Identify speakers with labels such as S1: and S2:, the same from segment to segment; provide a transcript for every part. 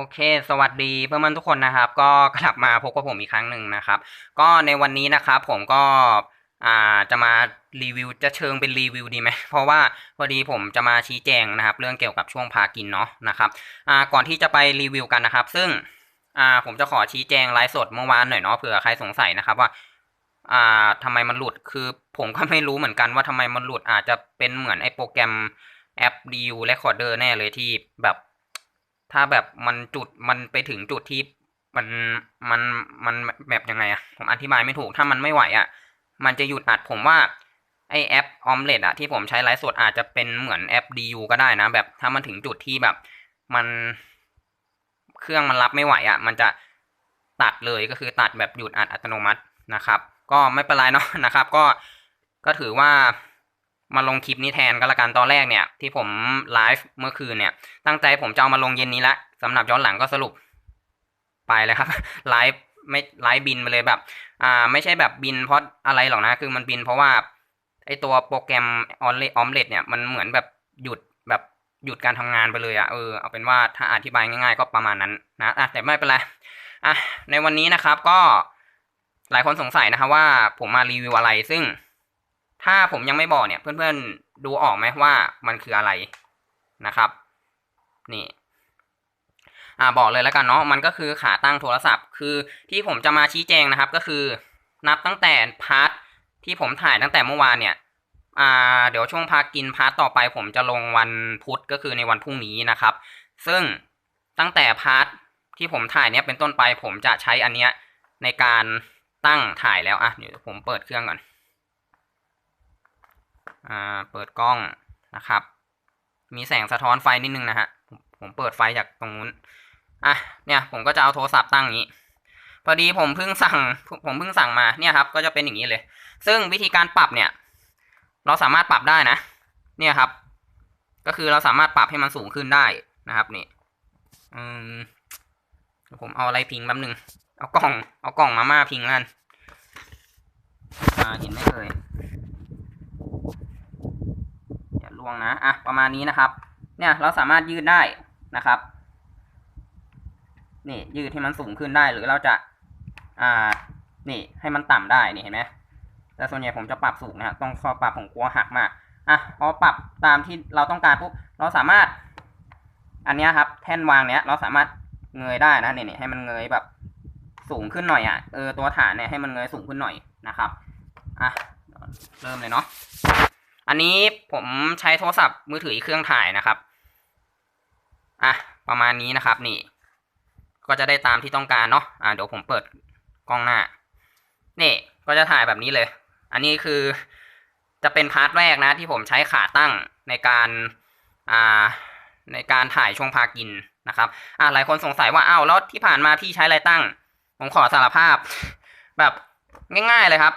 S1: โอเค สวัสดีเพื่อนๆทุกคนนะครับ ก็กลับมาพบกับผมอีกครั้งหนึ่งนะครับ ก็ในวันนี้นะครับผมก็อ่าจะมารีวิวจะเชิงเป็นรีวิวดีไหมเพราะว่าพอดีผมจะมาชี้แจงนะครับ เรื่องเกี่ยวกับช่วงพากินเนาะนะครับอ่าก่อนที่จะไปรีวิวกันนะครับ ซึ่งอ่าผมจะขอชี้แจงไลฟ์สดเมื่อวานหน่อยเนาะเผื่อใครสงสัยนะครับว่าอ่าทำไมมันหลุดคือผมก็ไม่รู้เหมือนกันว่าทำไมมันหลุดอาจจะเป็นเหมือนไอ้โปรแกรมแอป DU Recorder แน่เลยที่แบบ ถ้าแบบมันจุดมันไปถึงจุดที่มันมันมันแบบยังไงอะผมอธิบายไม่ถูกถ้ามันไม่ไหวอะมันจะหยุดอัดผมว่าไอแอปออมเล็ตอะที่ผมใช้ไลฟ์สดอาจจะเป็นเหมือนแอป DU ก็ได้นะ แบบถ้ามันถึงจุดที่แบบมันเครื่องมันรับไม่ไหวอะมันจะตัดเลยก็คือตัดแบบหยุดอัดอัตโนมัตินะครับ ก็ไม่เป็นไรเนาะนะครับ ก็ก็ถือว่า มาลงคลิปนี้แทนก็แล้วกันตอนแรกเนี่ย ที่ผมไลฟ์เมื่อคืนเนี่ย ตั้งใจผมจะเอามาลงเย็นนี้ละสำหรับย้อนหลังก็สรุปไปเลยครับไลฟ์ไม่ไลฟ์บินไปเลยแบบ อ่า ไม่ใช่แบบบินเพราะอะไรหรอกนะ คือมันบินเพราะว่าไอตัวโปรแกรมออนเลออมเล็ตเนี่ยมันเหมือนแบบหยุดแบบหยุดการทำงานไปเลยอะ่ะเออเอาเป็นว่าถ้าอธิบายง่าย ๆ ก็ประมาณนั้นนะอะแต่ไม่เป็นไรอะในวันนี้นะครับก็หลายคนสงสัยนะครับว่าผมมารีวิวอะไรซึ่ง ถ้าผมยังไม่บอกเนี่ย เพื่อนๆดูออกไหมว่ามันคืออะไรนะครับ นี่อ่าบอกเลยแล้วกันเนาะมันก็คือขาตั้งโทรศัพท์ คือที่ผมจะมาชี้แจงนะครับ ก็คือ นับตั้งแต่พาร์ทที่ผมถ่ายตั้งแต่เมื่อวานเนี่ยอ่าเดี๋ยวช่วงพักกินพาร์ทต่อไป ผมจะลงวันพุธก็คือในวันพรุ่งนี้นะครับ ซึ่งตั้งแต่พาร์ทที่ผมถ่ายเนี้ยเป็นต้นไป ผมจะใช้อันเนี้ยในการตั้งถ่ายแล้วอะเดี๋ยวผมเปิดเครื่องก่อน อ่าเปิดกล้องนะครับ มีแสงสะท้อนไฟนิดนึงนะฮะผมผมเปิดไฟจากตรงนู้นอะเนี่ยผมก็จะเอาโทรศัพท์ตั้งอย่างนี้ พอดีผมเพิ่งสั่งผมเพิ่งสั่งมาเนี่ยครับ ก็จะเป็นอย่างนี้เลย ซึ่งวิธีการปรับเนี่ย เราสามารถปรับได้นะ เนี่ยครับ ก็คือเราสามารถปรับให้มันสูงขึ้นได้นะครับนี่อืมผมเอาอะไรพิงแป๊บนึง เอากล่อง เอากล่องมาม่าพิงนั่นอ่าเห็นไหมเอ่ย อย่า ล่วงนะอะประมาณนี้นะครับ เนี่ยเราสามารถยืดได้นะครับนี่ยืดให้มันสูงขึ้นได้หรือเราจะอ่านี่ให้มันต่ำได้นี่เห็นไหมแต่ส่วนใหญ่ผมจะปรับสูงนะครับต้องพอปรับผมกลัวหักมากอะพอปรับตามที่เราต้องการปุ๊บเราสามารถ อันนี้ครับ แท่นวางเนี้ยเราสามารถเงยได้นะนี่ๆให้มันเงยแบบสูงขึ้นหน่อยอะเออตัวฐานเนี่ยให้มันเงยสูงขึ้นหน่อยนะครับอะเริ่มเลยเนาะ อันนี้ผมใช้โทรศัพท์มือถืออีกเครื่องถ่ายนะครับ อะ ประมาณนี้นะครับ นี่ ก็จะได้ตามที่ต้องการเนาะ อะเดี๋ยวผมเปิดกล้องหน้า นี่ ก็จะถ่ายแบบนี้เลย อันนี้คือจะเป็นพาร์ทแรกนะ ที่ผมใช้ขาตั้งในการ อ่า ในการถ่ายช่วงพากินนะครับ อะหลายคนสงสัยว่า อ้าว แล้วที่ผ่านมาพี่ใช้อะไรตั้ง ผมขอสารภาพ แบบง่าย ๆ เลยครับ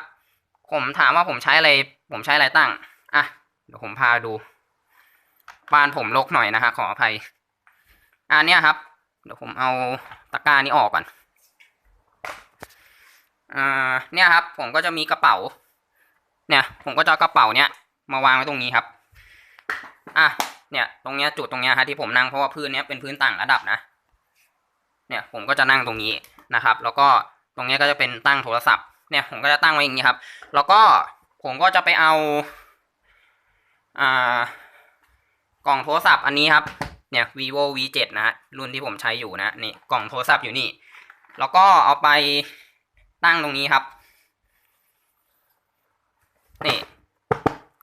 S1: ผมถามว่าผมใช้อะไร ผมใช้อะไรตั้ง อะเดี๋ยวผมพาดูบ้านผมรกหน่อยนะฮะขออภัยอันเนี้ยครับ เดี๋ยวผมเอาตะกร้านี้ออกก่อนอ่าเนี่ยครับ ผมก็จะมีกระเป๋า เนี่ย ผมก็จะกระเป๋าเนี้ยมาวางไว้ตรงนี้ครับ อะเนี่ย ตรงเนี้ยจุดตรงเนี้ยฮะที่ผมนั่งเพราะว่าพื้นเนี้ยเป็นพื้นต่างระดับนะ เนี่ยผมก็จะนั่งตรงนี้นะครับ แล้วก็ตรงเนี้ยก็จะเป็นตั้งโทรศัพท์ เนี่ยผมก็จะตั้งไว้อย่างนี้ครับ แล้วก็ผมก็จะไปเอา อ่ากล่องโทรศัพท์อันนี้ครับ เนี่ย vivo v 7 นะฮะรุ่นที่ผมใช้อยู่นะนี่กล่องโทรศัพท์อยู่นี่ แล้วก็เอาไปตั้งตรงนี้ครับนี่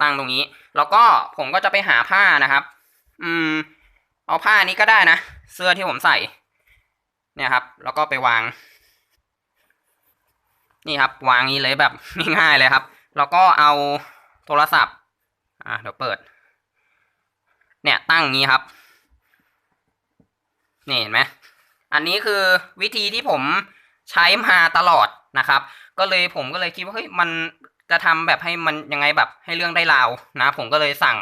S1: ตั้งตรงนี้ แล้วก็ผมก็จะไปหาผ้านะครับ อืม เอาผ้านี้ก็ได้นะ เสื้อที่ผมใส่ เนี่ยครับ แล้วก็ไปวาง นี่ครับ วางนี้เลยแบบง่ายๆเลยครับ แล้วก็เอาโทรศัพท์ อะเดี๋ยวเปิด เนี่ยตั้งงี้ครับนี่เห็นไหมอันนี้คือวิธีที่ผมใช้มาตลอดนะครับ ก็เลยผมก็เลยคิดว่าเฮ้ยมันจะทำแบบให้มันยังไงแบบให้เรื่องได้ราวนะ ผมก็เลยสั่ง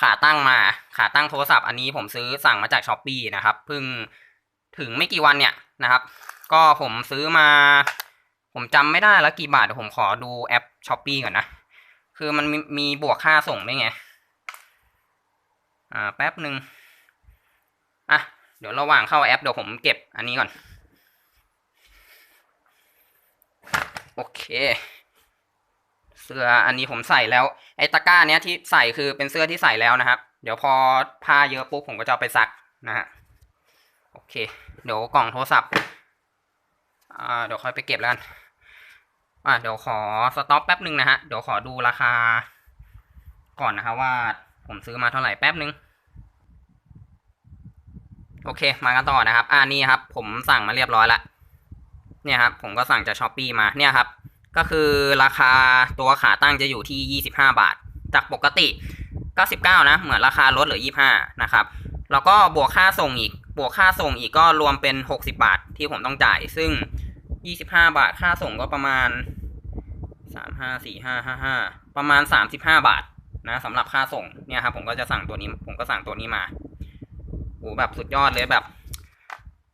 S1: ขาตั้งมาขาตั้งโทรศัพท์อันนี้ผมซื้อสั่งมาจากช้อปปีนะครับเพิ่งถึงไม่กี่วันเนี่ยนะครับ ก็ผมซื้อมา ผมจำไม่ได้แล้วกี่บาทเดี๋ยวผมขอดูแอปช้อปปีก่อนนะ คือมันมีมีบวกค่าส่งด้วยไง อ่า แป๊บหนึ่งอะ เดี๋ยวระหว่างเข้าแอปเดี๋ยวผมเก็บอันนี้ก่อน โอเค เสื้ออันนี้ผมใส่แล้ว ไอ้ตะกร้าเนี้ยที่ใส่คือเป็นเสื้อที่ใส่แล้วนะครับ เดี๋ยวพอผ้าเยอะปุ๊บผมก็จะไปซักนะฮะ โอเค เดี๋ยวกล่องโทรศัพท์ อ่า เดี๋ยวค่อยไปเก็บแล้วกัน อ่าเดี๋ยวขอสต็อปแป๊บหนึ่งนะฮะ เดี๋ยวขอดูราคา ก่อนนะครับว่าผมซื้อมาเท่าไหร่แป๊บหนึ่งโอเค มากันต่อนะครับ อ่านี่ครับ ผมสั่งมาเรียบร้อยละเนี่ยครับ ผมก็สั่งจากช้อปปีมาเนี่ยครับ ก็คือราคาตัวขาตั้งจะอยู่ที่ 25 บาท จากปกติ 99 นะ เหมือนราคาลดเหลือ 25 นะครับ แล้วก็บวกค่าส่งอีก บวกค่าส่งอีกก็รวมเป็น 60 บาทที่ผมต้องจ่าย ซึ่ง 25บห้าบาท ค่าส่งก็ประมาณ3 5 4 5 5 5ประมาณ35บห้าบาทนะสำหรับค่าส่งเนี่ยครับผมก็จะสั่งตัวนี้ ผมก็สั่งตัวนี้มาโอ้แบบสุดยอดเลยแบบ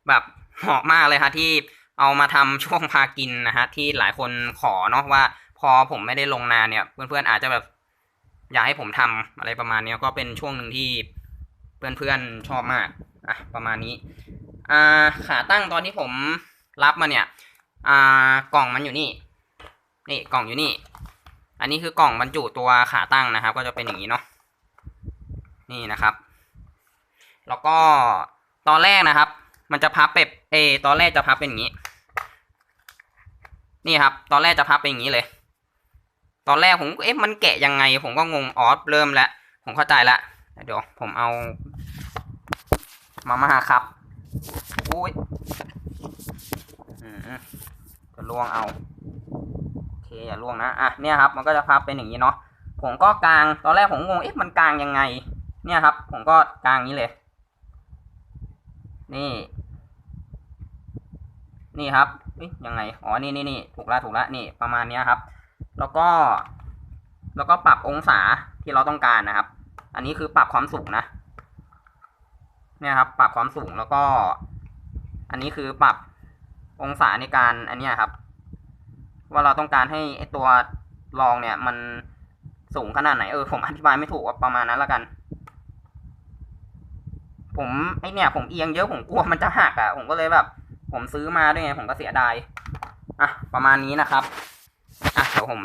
S1: แบบเหมาะมากเลยฮะที่เอามาทำช่วงพากินนะฮะที่หลายคนขอเนาะว่า พอผมไม่ได้ลงนานเนี่ย เพื่อนๆอาจจะแบบ อยากให้ผมทำอะไรประมาณเนี้ยก็เป็นช่วงหนึ่งที่เพื่อนๆชอบมากอะประมาณนี้อ่าขาตั้งตอนที่ผมรับมาเนี่ย อ่ากล่องมันอยู่นี่ นี่กล่องอยู่นี่ อันนี้คือกล่องบรรจุตัวขาตั้งนะครับ ก็จะเป็นอย่างนี้เนาะนี่นะครับ แล้วก็ตอนแรกนะครับ มันจะพับเป็บเอ ตอนแรกจะพับเป็นอย่างนี้ นี่ครับ ตอนแรกจะพับเป็นอย่างนี้เลย ตอนแรกผมเอ๊ะมันแกะยังไง ผมก็งงอ๋อเริ่มแล้วผมเข้าใจละเดี๋ยวผมเอา มาม่าครับอุ้ยอืม ล่วงเอาโอเคอย่าล่วงนะอะเนี่ยครับมันก็จะพับเป็นอย่างนี้เนาะผมก็กลางตอนแรกผมงงเอ๊ะมันกลางยังไง เนี่ยครับ ผมก็กลางนี้เลย นี่ นี่ครับเอ๊ะยังไงอ๋อนี่นี่นี่ถูกละถูกละนี่ประมาณเนี้ยครับ แล้วก็ แล้วก็ปรับองศาที่เราต้องการนะครับ อันนี้คือปรับความสูงนะเนี่ยครับ ปรับความสูงแล้วก็ อันนี้คือปรับ องศาในการอันนี้ครับ ว่าเราต้องการให้ไอตัวรองเนี่ย มันสูงขนาดไหนเออผมอธิบายไม่ถูกประมาณนั้นละกัน ผมไอเนี่ยผมเอียงเยอะผมกลัวมันจะหักอะ่ะ ผมก็เลยแบบ ผมซื้อมาด้วยไงผมก็เสียดายอะประมาณนี้นะครับอะเดี๋ยวผม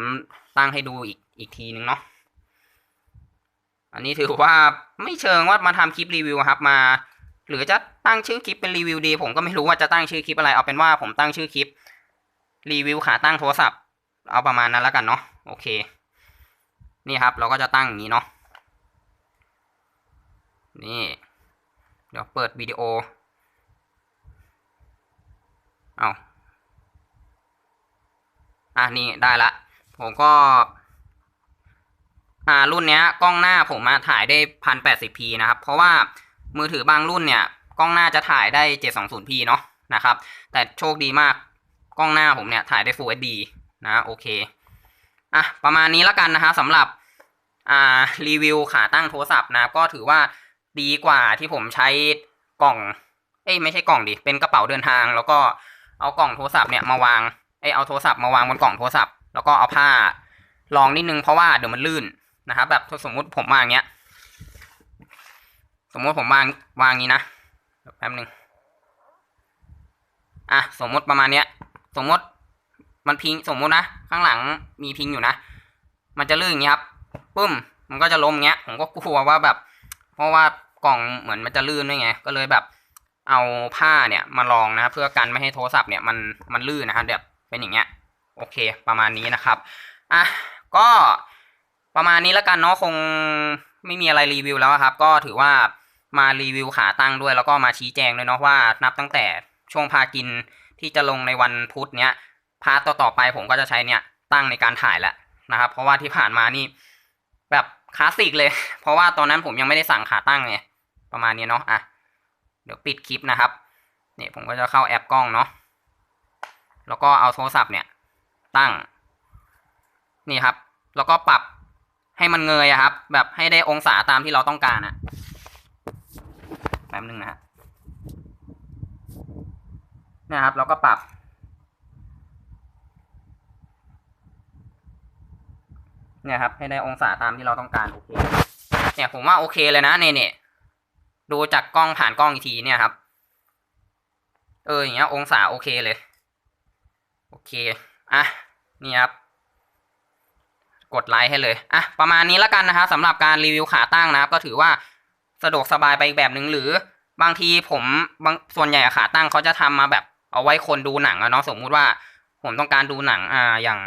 S1: ตั้งให้ดูอีกอีกทีนึงเนาะอันนี้ถือว่าไม่เชิงว่ามาทำคลิปรีวิวครับมา หรือจะตั้งชื่อคลิปเป็นรีวิวดี ผมก็ไม่รู้ว่าจะตั้งชื่อคลิปอะไรเอาเป็นว่าผมตั้งชื่อคลิปรีวิวขาตั้งโทรศัพท์ เอาประมาณนั้นแล้วกันเนาะโอเค นี่ครับเราก็จะตั้งอย่างนี้เนาะนี่เดี๋ยวเปิดวิดีโอเอาอะนี่ได้ละ ผมก็ อ่ารุ่นเนี้ยกล้องหน้าผมมาถ่ายได้พันแปดสิบพีนะครับ เพราะว่า มือถือบางรุ่นเนี่ยกล้องหน้าจะถ่ายได้เจ็ดสองศูนย์พีเนาะนะครับ แต่โชคดีมากกล้องหน้าผมเนี่ยถ่ายได้ Full HD นะโอเคอะประมาณนี้แล้วกันนะฮะสำหรับอ่ารีวิวขาตั้งโทรศัพท์นะก็ถือว่าดีกว่าที่ผมใช้กล่องเอ้ยไม่ใช่กล่องดิเป็นกระเป๋าเดินทาง แล้วก็เอากล่องโทรศัพท์เนี่ยมาวางเอ้ยเอาโทรศัพท์มาวางบนกล่องโทรศัพท์แล้วก็เอาผ้ารองนิดนึงเพราะว่าเดี๋ยวมันลื่นนะครับแบบสมมุติผมวางอย่างเงี้ย สมมติผมวางวางอย่างนี้นะแป๊บหนึ่งอะสมมติประมาณเนี้ย สมมติมันพิงสมมตินะข้างหลังมีพิงอยู่นะ มันจะลื่นอย่างเงี้ยครับปึ้มมันก็จะล้มเงี้ย ผมก็กลัวว่าแบบ เพราะว่ากล่องเหมือนมันจะลื่นด้วยไง ก็เลยแบบ เอาผ้าเนี่ยมาลองนะครับเพื่อกันไม่ให้โทรศัพท์เนี่ยมันมันลื่นนะครับแบบเป็นอย่างเงี้ยโอเค ประมาณนี้นะครับอะก็ประมาณนี้แล้วกันเนาะคงไม่มีอะไรรีวิวแล้วครับ ก็ถือว่า มารีวิวขาตั้งด้วยแล้วก็มาชี้แจงด้วยเนาะว่านับตั้งแต่ช่วงพากินที่จะลงในวันพุธเนี้ยพาร์ตต่อไปผมก็จะใช้เนี่ยตั้งในการถ่ายแหละนะครับ เพราะว่าที่ผ่านมานี่แบบคลาสสิกเลย เพราะว่าตอนนั้นผมยังไม่ได้สั่งขาตั้งไงประมาณนี้เนาะอะเดี๋ยวปิดคลิปนะครับเนี่ยผมก็จะเข้าแอปกล้องเนาะแล้วก็เอาโทรศัพท์เนี่ย ตั้ง นี่ครับ แล้วก็ปรับให้มันเงยอะครับ แบบให้ได้องศาตามที่เราต้องการอะ แป๊บนึงนะฮะนะครับ เราก็ปรับ เนี่ยครับ ให้ได้องศาตามที่เราต้องการโอเคเนี่ยผมว่าโอเคเลยนะเนี่ยเนี่ยดูจากกล้องผ่านกล้องอีกทีเนี่ยครับ เออย่างเงี้ย องศาโอเคเลย โอเคอะนี่ครับกดไลค์ให้เลย อะ ประมาณนี้แล้วกันนะครับสำหรับการรีวิวขาตั้งนะครับ ก็ถือว่า สะดวกสบายไปอีกแบบหนึ่งหรือบางทีผมบางส่วนใหญ่ขาตั้งเขาจะทำมาแบบ เอาไว้คนดูหนังอะเนาะสมมุติว่า ผมต้องการดูหนัง อ่าอย่าง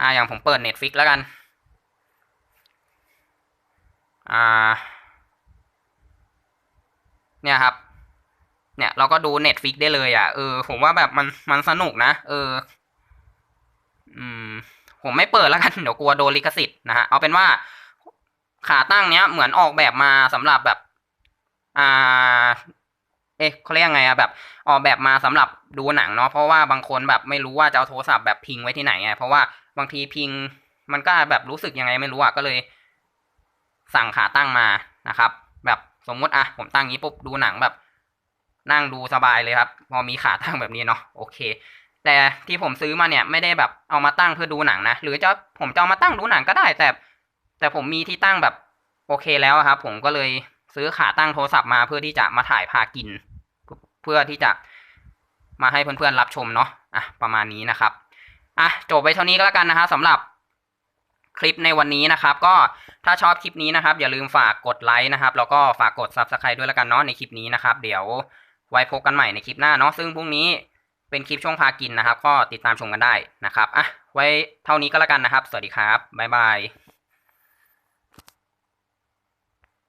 S1: อ่าอย่างผมเปิดเน็ตฟิกแล้วกัน อ่า เนี่ยครับ เนี่ยเราก็ดูเน็ตฟิกได้เลยอะเออผมว่าแบบมันมันสนุกนะ เออ อืม ผมไม่เปิดแล้วกันเดี๋ยวกลัวโดนลิขสิทธิ์นะฮะเอาเป็นว่า ขาตั้งเนี้ยเหมือนออกแบบมาสำหรับแบบ อ่า เอ๊ะเขาเรียกไงอะแบบ ออกแบบมาสำหรับดูหนังเนาะเพราะว่าบางคนแบบไม่รู้ว่าจะเอาโทรศัพท์แบบพิงไว้ที่ไหนไงเพราะว่าบางทีพิง มันก็แบบรู้สึกยังไงไม่รู้อะก็เลย สั่งขาตั้งมานะครับ แบบสมมุติอะผมตั้งงี้ปุ๊บดูหนังแบบ นั่งดูสบายเลยครับ พอมีขาตั้งแบบนี้เนาะโอเค แต่ที่ผมซื้อมาเนี่ยไม่ได้แบบเอามาตั้งเพื่อดูหนังนะหรือจะผมจะเอามาตั้งดูหนังก็ได้แต่ แต่ผมมีที่ตั้งแบบโอเคแล้วครับ ผมก็เลยซื้อขาตั้งโทรศัพท์มาเพื่อที่จะมาถ่ายพากิน เพื่อที่จะมาให้เพื่อนๆรับชมเนาะอะประมาณนี้นะครับอะจบไปเท่านี้ก็แล้วกันนะครับสำหรับคลิปในวันนี้นะครับ ก็ถ้าชอบคลิปนี้นะครับ อย่าลืมฝากกดไลค์นะครับ แล้วก็ฝากกด subscribe ด้วยแล้วกันเนาะในคลิปนี้นะครับ เดี๋ยวไว้พบกันใหม่ในคลิปหน้าเนาะซึ่งพรุ่งนี้เป็นคลิปช่วงพากินนะครับ ก็ติดตามชมกันได้นะครับอะไว้เท่านี้ก็แล้วกันนะครับ สวัสดีครับบ๊ายบาย